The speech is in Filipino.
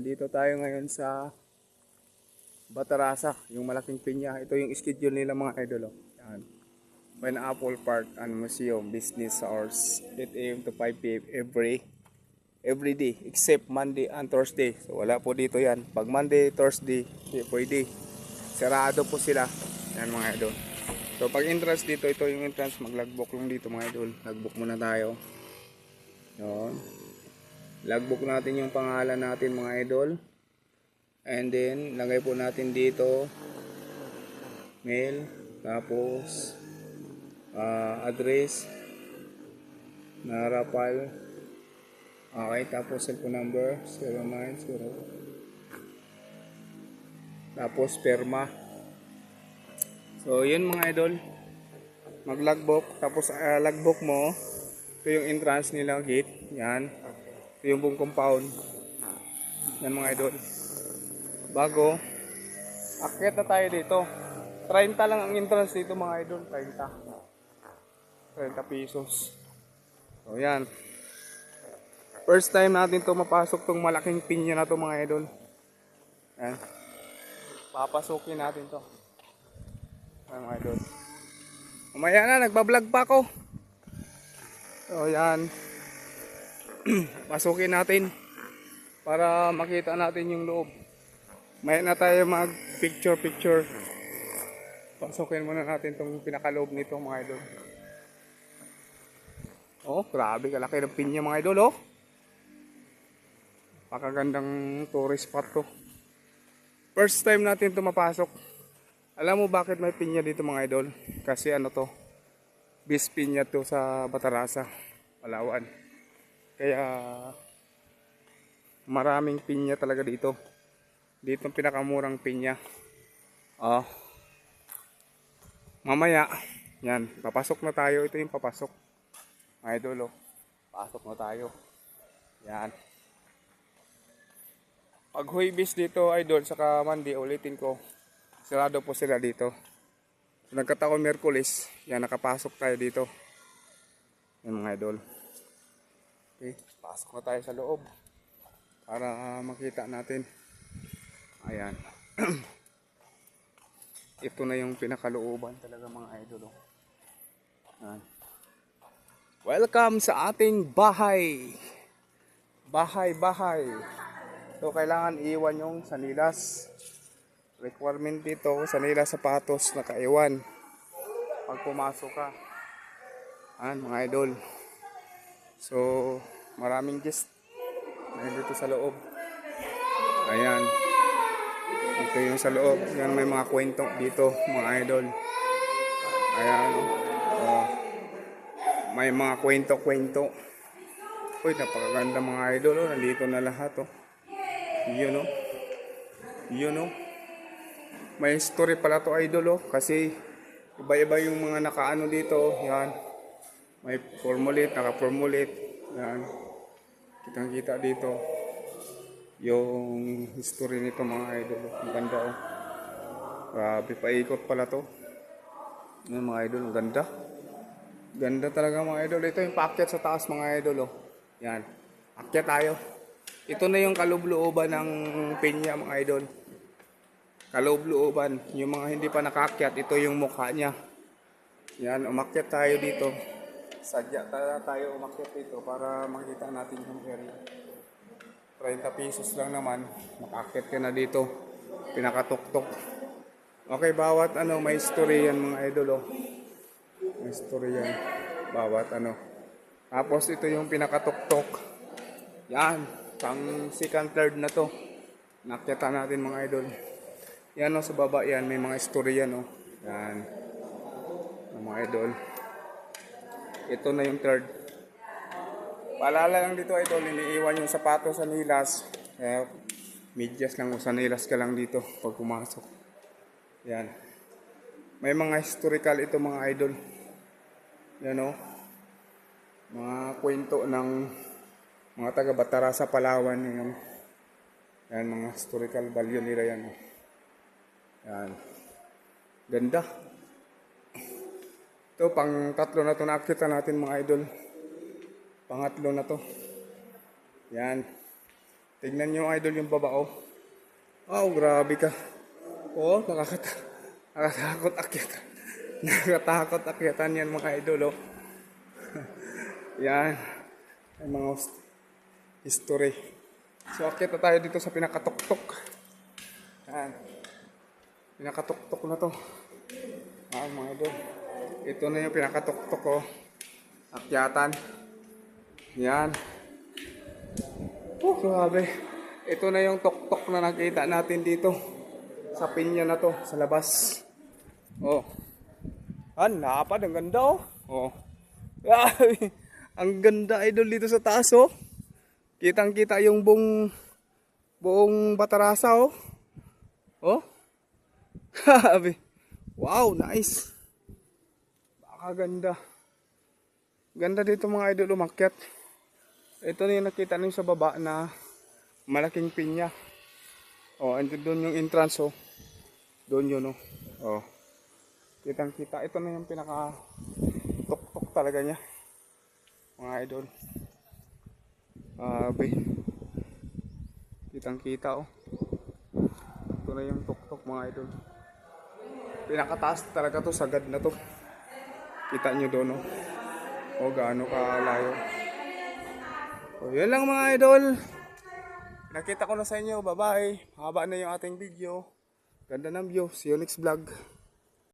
Dito tayo ngayon sa Batarasa, yung malaking pinya. Ito yung schedule nila mga idol. Oh. Yan. Pineapple Park and Museum Business hours 8 a.m. to 5 p.m. every every day except Monday and Thursday. So wala po dito yan. Pag Monday, Thursday, hindi pwede. Sarado po sila. Yan mga idol. So pag entrance dito, ito yung entrance. Maglagbok lang dito mga idol. Lagbook muna tayo. Yun. Logbook natin yung pangalan natin mga idol. And then, lagay po natin dito mail, tapos ah, address, narapal, okay, tapos cellphone number, 090, tapos perma. So, yun mga idol. Mag-logbook, tapos ah, logbook mo, ito yung entrance nila gate, yan. Ito yung buong compound. Yan mga idol. Bago, akyat na tayo dito. 30 lang ang entrance dito mga idol. 30. 30 pesos. So yan. First time natin to mapasok tong malaking pinya na to mga idol. Yan. Papasukin natin to. Yan mga idol. Mamaya na, nagbablog pa ako. So yan. Pasukin natin para makita natin yung loob. May na tayo mag picture picture. Pasukin muna natin tong pinakaloob nito mga idol. Oh, grabe kalaki ng pinya mga idol oh. Pakagandang tourist spot to. First time natin to mapasok. Alam mo bakit may pinya dito mga idol? Kasi ano to? Bis pinya to sa Batarasa, Palawan. Kaya maraming pinya talaga dito. Dito ang pinakamurang pinya. Oh. Mamaya, yan, papasok na tayo. Ito yung papasok. Idol, oh. Pasok na tayo. Yan. Pag huibis dito, idol, saka Monday, ulitin ko. Sarado po sila dito. So, nagkataon Merkulis, yan, nakapasok tayo dito. Yan mga idol. Okay, pasok na tayo sa loob. Para ah, makita natin. Ayan. Ito na yung pinakalooban talaga mga idol. Oh. Ayan. Welcome sa ating bahay. Bahay, bahay. So, kailangan iwan yung sanilas. Requirement dito, sanilas sapatos na kaiwan. Pag pumasok ka. Ayan, mga idol. So, maraming guest dito sa loob. Ayan. Ito yung sa loob. Yan may mga kwento dito, mga idol. Ayan. Oh. May mga kwento-kwento. Uy, napakaganda mga idol. Oh. Nandito na lahat. Oh. Yun oh. Yun oh. May story pala to idol oh. Kasi iba-iba yung mga nakaano dito. oh. Yan. May formulate, naka-formulate. Yan. Kitang kita dito yung history nito mga idol. Ang ganda oh. Grabe, paikot pala to. Yung mga idol, ang ganda. Ganda talaga mga idol. Ito yung paakyat sa taas mga idol oh. Yan. Akyat tayo. Ito na yung kaloob-looban ng pinya mga idol. Kaloob-looban. Yung mga hindi pa nakakyat, ito yung mukha niya. Yan, umakyat tayo dito. Sadya talaga tayo umakyat dito para makita natin yung area. 30 pesos lang naman, makakit ka na dito. Pinakatuktok. Okay, bawat ano, may story yan mga idol oh. May story yan. Bawat ano. Tapos ito yung pinakatuktok. Yan, pang second third na to. Nakita natin mga idol. Yan oh, sa baba yan, may mga story yan oh. Yan. Mga idol. Ito na yung third. Paalala lang dito idol, iniiwan yung sapatos sa nilas. Kaya medyas lang o sa nilas ka lang dito pag pumasok. Yan. May mga historical ito mga idol. Yan o. Mga kwento ng mga taga Batara sa Palawan. Yan, yan mga historical value nila yan. oh. Yan. Ganda. Ito, pang tatlo na ito nakita natin mga idol. Pangatlo na to. Yan. Tignan nyo idol yung baba oh. Grabe ka. Oh, nakakata nakakatakot akyat. Nakakatakot akyatan yan mga idol oh. yan. Ay mga history. So akyat na tayo dito sa pinakatuktok. Yan. Pinakatuktok na to. Ah, mga idol. Ito na yung pinakatuktok ko. Akyatan. Yan. Oh. Ito na yung tuktok na nakita natin dito. Sa pinya na to, sa labas. Oh. An, lapad. Ang ganda oh. Oh. Ang ganda idol dito sa taas oh. Kitang kita yung buong buong batarasa oh. Oh. Wow, nice. Baka ganda. Dito mga idol umakyat. Ito na yung nakita niyo sa baba na malaking pinya. Oh, and doon yung entrance oh. Doon yun oh. Oh. Kitang kita. Ito na yung pinaka tok-tok talaga niya. Mga idol. Grabe. Kitang kita oh. Ito na yung tok-tok mga idol. Pinakataas talaga to, sagad na to. Kita nyo doon oh. O gaano kalayo. O yun lang mga idol. Nakita ko na sa inyo. Bye bye. Haba na yung ating video. Ganda ng view. See you next vlog.